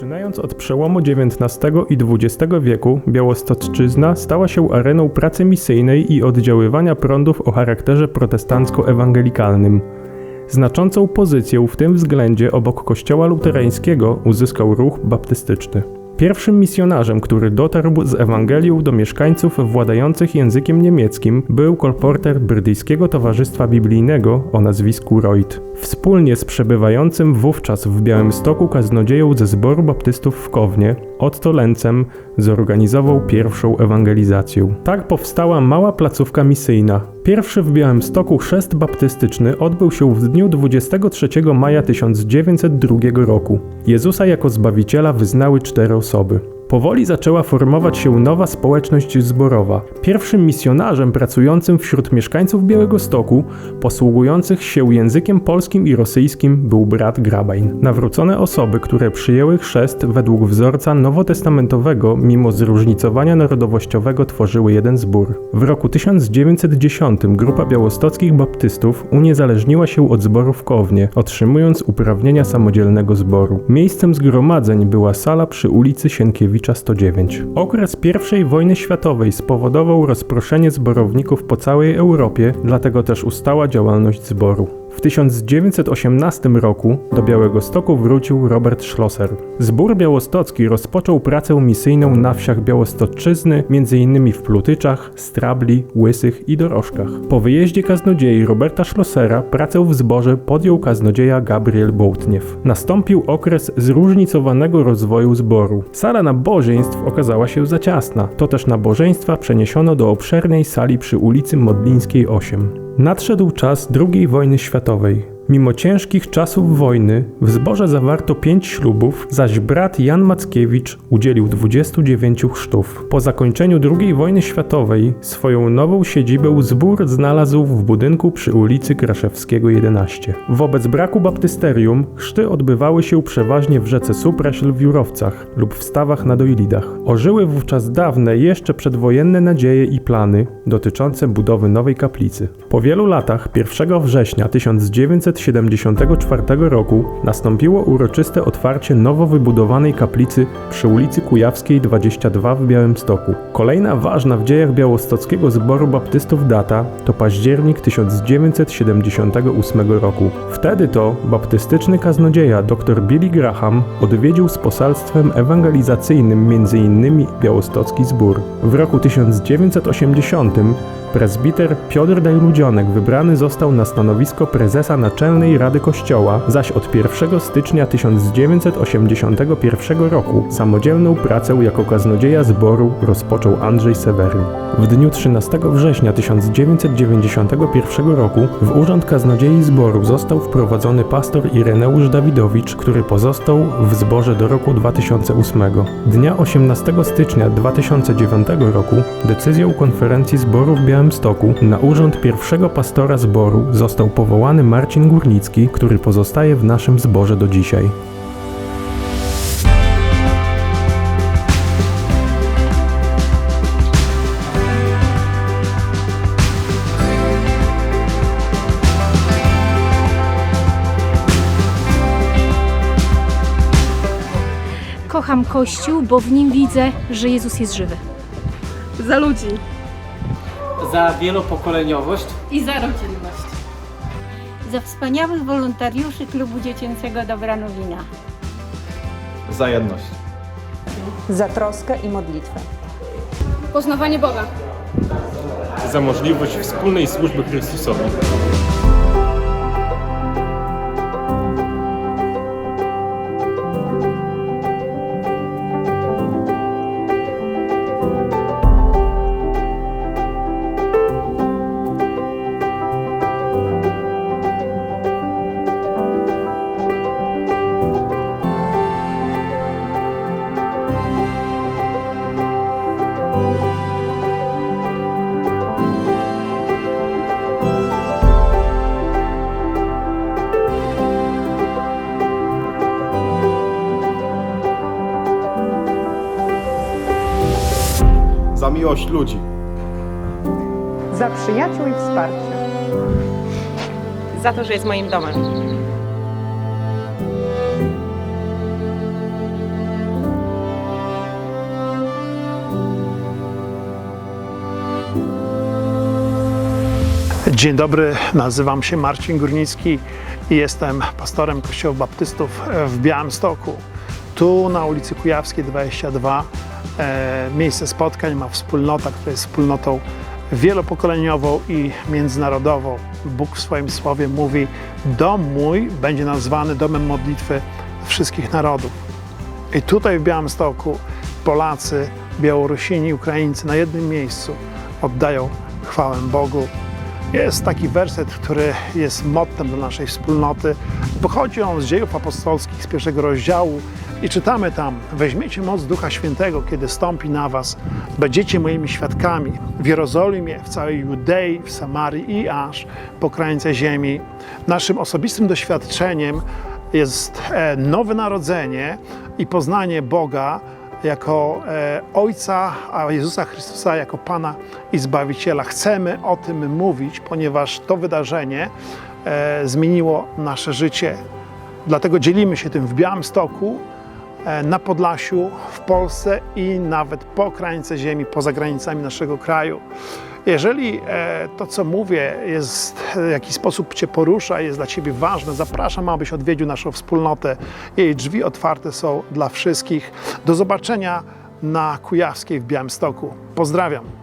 Zaczynając od przełomu XIX i XX wieku, Białostoczczyzna stała się areną pracy misyjnej i oddziaływania prądów o charakterze protestancko-ewangelikalnym. Znaczącą pozycję w tym względzie obok kościoła luterańskiego uzyskał ruch baptystyczny. Pierwszym misjonarzem, który dotarł z Ewangelią do mieszkańców władających językiem niemieckim, był kolporter brytyjskiego Towarzystwa Biblijnego o nazwisku Reut. Wspólnie z przebywającym wówczas w Białymstoku kaznodzieją ze zboru baptystów w Kownie, Otto Lencem, zorganizował pierwszą ewangelizację. Tak powstała mała placówka misyjna. Pierwszy w Białymstoku chrzest baptystyczny odbył się w dniu 23 maja 1902 roku. Jezusa jako Zbawiciela wyznały cztery osoby. Powoli zaczęła formować się nowa społeczność zborowa. Pierwszym misjonarzem pracującym wśród mieszkańców Białego Stoku, posługujących się językiem polskim i rosyjskim, był brat Grabajn. Nawrócone osoby, które przyjęły chrzest według wzorca nowotestamentowego, mimo zróżnicowania narodowościowego, tworzyły jeden zbór. W roku 1910 grupa białostockich baptystów uniezależniła się od zboru w Kownie, otrzymując uprawnienia samodzielnego zboru. Miejscem zgromadzeń była sala przy ulicy Sienkiewicza 109. Okres I wojny światowej spowodował rozproszenie zborowników po całej Europie, dlatego też ustała działalność zboru. W 1918 roku do Białego Stoku wrócił Robert Schlosser. Zbór białostocki rozpoczął pracę misyjną na wsiach Białostoczyzny, m.in. w Plutyczach, Strabli, Łysych i Dorożkach. Po wyjeździe kaznodziei Roberta Schlossera pracę w zborze podjął kaznodzieja Gabriel Bołtniew. Nastąpił okres zróżnicowanego rozwoju zboru. Sala nabożeństw okazała się za ciasna. To też nabożeństwa przeniesiono do obszernej sali przy ulicy Modlińskiej 8. Nadszedł czas II wojny światowej. Mimo ciężkich czasów wojny w zborze zawarto pięć ślubów, zaś brat Jan Mackiewicz udzielił 29 chrztów. Po zakończeniu II wojny światowej swoją nową siedzibę zbór znalazł w budynku przy ulicy Kraszewskiego 11. Wobec braku baptysterium chrzty odbywały się przeważnie w rzece Supraśl w Jurowcach lub w stawach na Dojlidach. Ożyły wówczas dawne, jeszcze przedwojenne nadzieje i plany dotyczące budowy nowej kaplicy. Po wielu latach, 1 września 1900 1974 roku nastąpiło uroczyste otwarcie nowo wybudowanej kaplicy przy ulicy Kujawskiej 22 w Białymstoku. Kolejna ważna w dziejach białostockiego zboru baptystów data to październik 1978 roku. Wtedy to baptystyczny kaznodzieja dr Billy Graham odwiedził z poselstwem ewangelizacyjnym m.in. białostocki zbór. W roku 1980 Prezbiter Piotr Dajludzionek wybrany został na stanowisko prezesa Naczelnej Rady Kościoła, zaś od 1 stycznia 1981 roku samodzielną pracę jako kaznodzieja zboru rozpoczął Andrzej Seweryn. W dniu 13 września 1991 roku w urząd kaznodziei zboru został wprowadzony pastor Ireneusz Dawidowicz, który pozostał w zborze do roku 2008. Dnia 18 stycznia 2009 roku decyzją konferencji zboru w Białymstoku na urząd pierwszego pastora zboru został powołany Marcin Górnicki, który pozostaje w naszym zborze do dzisiaj. Kocham Kościół, bo w nim widzę, że Jezus jest żywy. Za ludzi. Za wielopokoleniowość I za rodzinność. za wspaniałych wolontariuszy Klubu Dziecięcego Dobra Nowina. za jedność. za troskę i modlitwę. Poznawanie Boga. Za możliwość wspólnej służby Chrystusowi. miłość ludzi. Za przyjaciół i wsparcie. Za to, że jest moim domem. Dzień dobry, nazywam się Marcin Górnicki i jestem pastorem Kościoła Baptystów w Białymstoku. Tu na ulicy Kujawskiej 22 e, miejsce spotkań ma wspólnota, która jest wspólnotą wielopokoleniową i międzynarodową. Bóg w swoim słowie mówi: Dom mój będzie nazwany domem modlitwy wszystkich narodów. I tutaj w Białymstoku Polacy, Białorusini, Ukraińcy na jednym miejscu oddają chwałę Bogu. Jest taki werset, który jest mottem dla naszej wspólnoty. Pochodzi on z dziejów apostolskich z pierwszego rozdziału i czytamy tam: Weźmiecie moc Ducha Świętego, kiedy stąpi na was. Będziecie moimi świadkami w Jerozolimie, w całej Judei, w Samarii i aż po krańce ziemi. Naszym osobistym doświadczeniem jest e, nowe narodzenie i poznanie Boga jako e, Ojca, a Jezusa Chrystusa jako Pana i Zbawiciela. Chcemy o tym mówić, ponieważ to wydarzenie e, zmieniło nasze życie. Dlatego dzielimy się tym w Białymstoku, na Podlasiu, w Polsce i nawet po krańce ziemi, poza granicami naszego kraju. Jeżeli e, to, co mówię, jest w jakiś sposób Cię porusza, jest dla Ciebie ważne, zapraszam, abyś odwiedził naszą wspólnotę. Jej drzwi otwarte są dla wszystkich. Do zobaczenia na Kujawskiej w Białymstoku. Pozdrawiam.